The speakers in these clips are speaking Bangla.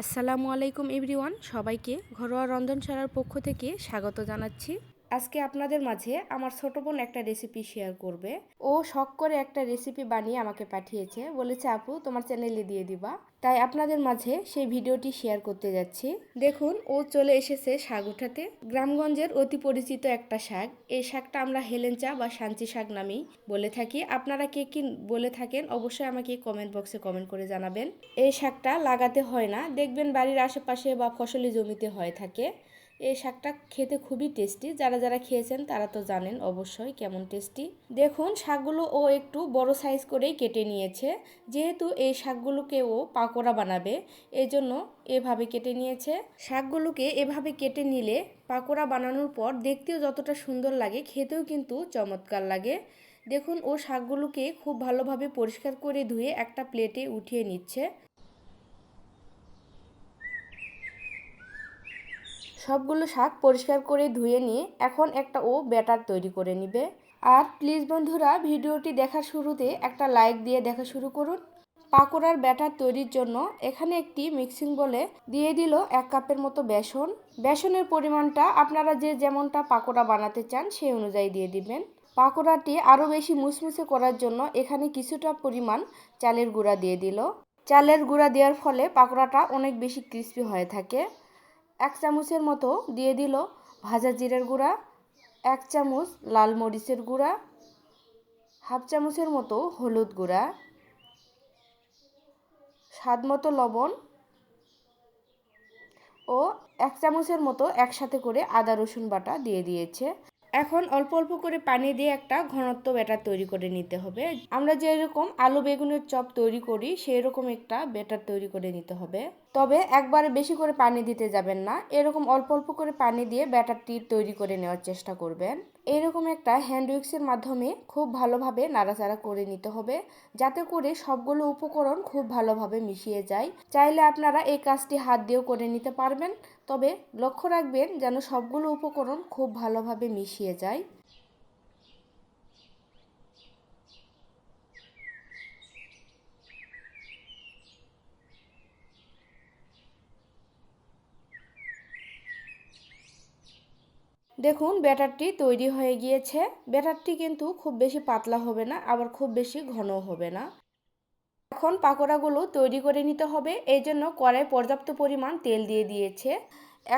আসসালামু আলাইকুম এভরিওয়ান সবাইকে ঘরোয়া রন্ধনশালার পক্ষ থেকে স্বাগত জানাচ্ছি। আজকে আপনাদের মাঝে আমার ছোট বোন একটা রেসিপি শেয়ার করবে। ও শখ করে একটা রেসিপি বানিয়ে আমাকে পাঠিয়েছে। বলেছে, আপু, তোমার চ্যানেলে দিয়ে দিবা। তাই আপনাদের মাঝে সেই ভিডিওটি শেয়ার করতে যাচ্ছি। দেখুন, ও চলে এসেছে শাক উঠাতে। গ্রামগঞ্জের অতি পরিচিত একটা শাক। এই শাকটা আমরা হেলেঞ্চা বা শান্তি শাক নামেই বলে থাকি। আপনারা কে কি বলে থাকেন অবশ্যই আমাকে কমেন্ট বক্সে কমেন্ট করে জানাবেন। এই শাকটা লাগাতে হয় না। দেখবেন বাড়ির আশেপাশে বা ফসলি জমিতে হয়ে থাকে। এই শাকটা খেতে খুবই টেস্টি। যারা যারা খেয়েছেন তারা তো জানেন অবশ্যই কেমন টেস্টি। দেখুন, শাকগুলো ও একটু বড় সাইজ করেই কেটে নিয়েছে। যেহেতু এই শাকগুলোকে ও পাকোড়া বানাবে এই জন্য এভাবে কেটে নিয়েছে। শাকগুলোকে এভাবে কেটে নিলে পাকোড়া বানানোর পর দেখতেও যতটা সুন্দর লাগে, খেতেও কিন্তু চমৎকার লাগে। দেখুন, ও শাকগুলোকে খুব ভালোভাবে পরিষ্কার করে ধুয়ে একটা প্লেটে উঠিয়ে নিচ্ছে। সবগুলো শাক পরিষ্কার করে ধুয়ে নিয়ে এখন একটা ও ব্যাটার তৈরি করে নিবে। আর প্লিজ বন্ধুরা, ভিডিওটি দেখার শুরুতে একটা লাইক দিয়ে দেখা শুরু করুন। পাকোড়ার ব্যাটার তৈরির জন্য এখানে একটি মিক্সিং বলে দিয়ে দিল এক কাপের মতো বেসন। বেসনের পরিমাণটা আপনারা যে যেমনটা পাকোড়া বানাতে চান সেই অনুযায়ী দিয়ে দিবেন। পাকোড়াটি আরও বেশি মুসমুসে করার জন্য এখানে কিছুটা পরিমাণ চালের গুঁড়া দিয়ে দিল। চালের গুঁড়া দেওয়ার ফলে পাকোড়াটা অনেক বেশি ক্রিস্পি হয়ে থাকে। এক চামচের মতো দিয়ে দিল ভাজা জিরের গুঁড়া, এক চামচ লাল মরিচের গুঁড়া, হাফ চামচের মতো হলুদ গুঁড়া, স্বাদ মতো লবণ ও এক চামচের মতো একসাথে করে আদা রসুন বাটা দিয়ে দিয়েছে। এখন অল্প অল্প করে পানি দিয়ে একটা ঘনত্ব ব্যাটার তৈরি করে নিতে হবে। আমরা যেরকম আলু বেগুনের চপ তৈরি করি সেই রকম একটা ব্যাটার তৈরি করে নিতে হবে। তবে একবারে বেশি করে পানি দিতে যাবেন না, এরকম অল্প অল্প করে পানি দিয়ে ব্যাটারটি তৈরি করে নেওয়ার চেষ্টা করবেন। এরকম একটা হ্যান্ড উইক্সের মাধ্যমে খুব ভালোভাবে নাড়াচাড়া করে নিতে হবে, যাতে করে সবগুলো উপকরণ খুব ভালোভাবে মিশিয়ে যায়। চাইলে আপনারা এই কাজটি হাত দিয়েও করে নিতে পারবেন, তবে লক্ষ্য রাখবেন যেন সবগুলো উপকরণ খুব ভালোভাবে মিশিয়ে যায়। দেখুন, ব্যাটারটি তৈরি হয়ে গিয়েছে। ব্যাটারটি কিন্তু খুব বেশি পাতলা হবে না, আবার খুব বেশি ঘনও হবে না। এখন পাকোড়াগুলো তৈরি করে নিতে হবে। এই জন্য কড়াই পর্যাপ্ত পরিমাণ তেল দিয়ে দিয়েছে।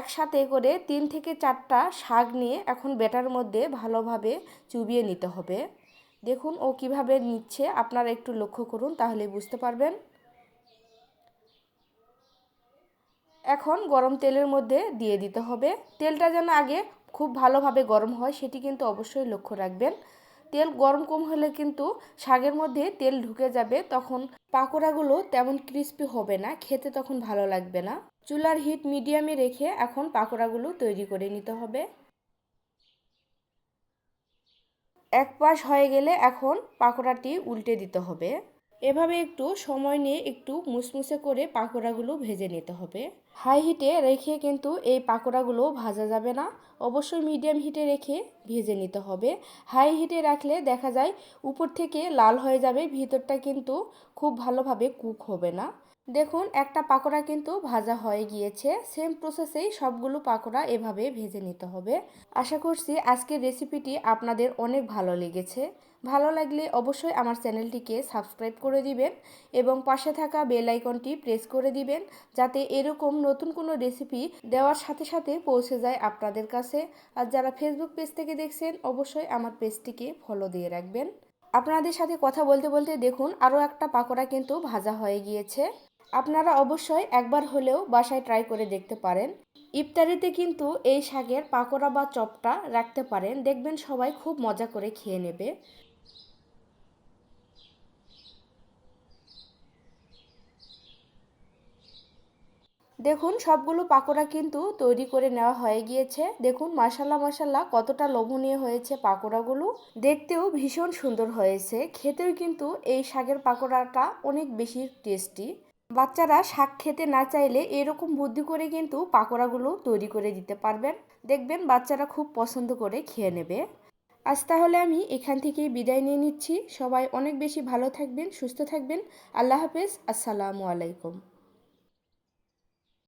একসাথে করে তিন থেকে চারটা শাক নিয়ে এখন ব্যাটার মধ্যে ভালোভাবে চুবিয়ে নিতে হবে। দেখুন, ও কীভাবে নিচ্ছে, আপনারা একটু লক্ষ্য করুন, তাহলে বুঝতে পারবেন। এখন গরম তেলের মধ্যে দিয়ে দিতে হবে। তেলটা যেন আগে খুব ভালোভাবে গরম হয়, সেটি কিন্তু অবশ্যই লক্ষ্য রাখবেন। তেল গরম কম হলে কিন্তু শাকের মধ্যে তেল ঢুকে যাবে, তখন পাকোড়াগুলো তেমন ক্রিস্পি হবে না, খেতে তখন ভালো লাগবে না। চুলার হিট মিডিয়ামে রেখে এখন পাকোড়াগুলো তৈরি করে নিতে হবে। এক পাশ হয়ে গেলে এখন পাকোড়াটি উল্টে দিতে হবে। এভাবে একটু সময় নিয়ে একটু মুসমুসে করে পাকোড়াগুলো ভেজে নিতে হবে। হাই হিটে রেখে কিন্তু এই পাকোড়াগুলো ভাজা যাবে না। অবশ্যই মিডিয়াম হিটে রেখে ভেজে নিতে হবে। হাই হিটে রাখলে দেখা যায় উপর থেকে লাল হয়ে যাবে, ভিতরটা কিন্তু খুব ভালোভাবে কুক হবে না। দেখুন, একটা পাকোড়া কিন্তু ভাজা হয়ে গিয়েছে। সেম প্রসেসেই সবগুলো পাকোড়া এভাবে ভেজে নিতে হবে। আশা করছি আজকের রেসিপিটি আপনাদের অনেক ভালো লেগেছে। ভালো লাগলে অবশ্যই আমার চ্যানেলটিকে সাবস্ক্রাইব করে দিবেন এবং পাশে থাকা বেল আইকনটি প্রেস করে দিবেন যাতে এরকম নতুন কোনো রেসিপি দেওয়ার সাথে সাথে পৌঁছে যায় আপনাদের কাছে। আর যারা ফেসবুক পেজ থেকে দেখছেন, অবশ্যই আমার পেজটিকে ফলো দিয়ে রাখবেন। আপনাদের সাথে কথা বলতে বলতে দেখুন, আরও একটা পাকোড়া কিন্তু ভাজা হয়ে গিয়েছে। আপনারা অবশ্যই একবার হলেও বাসায় ট্রাই করে দেখতে পারেন। ইফতারিতে কিন্তু এই শাকের পাকোড়া বা চপটা রাখতে পারেন। দেখবেন সবাই খুব মজা করে খেয়ে নেবে। দেখুন, সবগুলো পাকোড়া কিন্তু তৈরি করে নেওয়া হয়ে গিয়েছে। দেখুন মাসাল্লা মাসাল্লা কতটা লোভনীয় হয়েছে পাকোড়াগুলো। দেখতেও ভীষণ সুন্দর হয়েছে। খেতেও কিন্তু এই শাকের পাকোড়াটা অনেক বেশি টেস্টি। বাচ্চারা শাক খেতে না চাইলে এরকম বুদ্ধি করে কিন্তু পাকোড়াগুলো তৈরি করে দিতে পারবেন। দেখবেন, বাচ্চারা খুব পছন্দ করে খেয়ে নেবে। আজ তাহলে আমি এখান থেকেই বিদায় নিয়ে নিচ্ছি। সবাই অনেক বেশি ভালো থাকবেন, সুস্থ থাকবেন। আল্লাহ হাফেজ। আসসালামু আলাইকুম।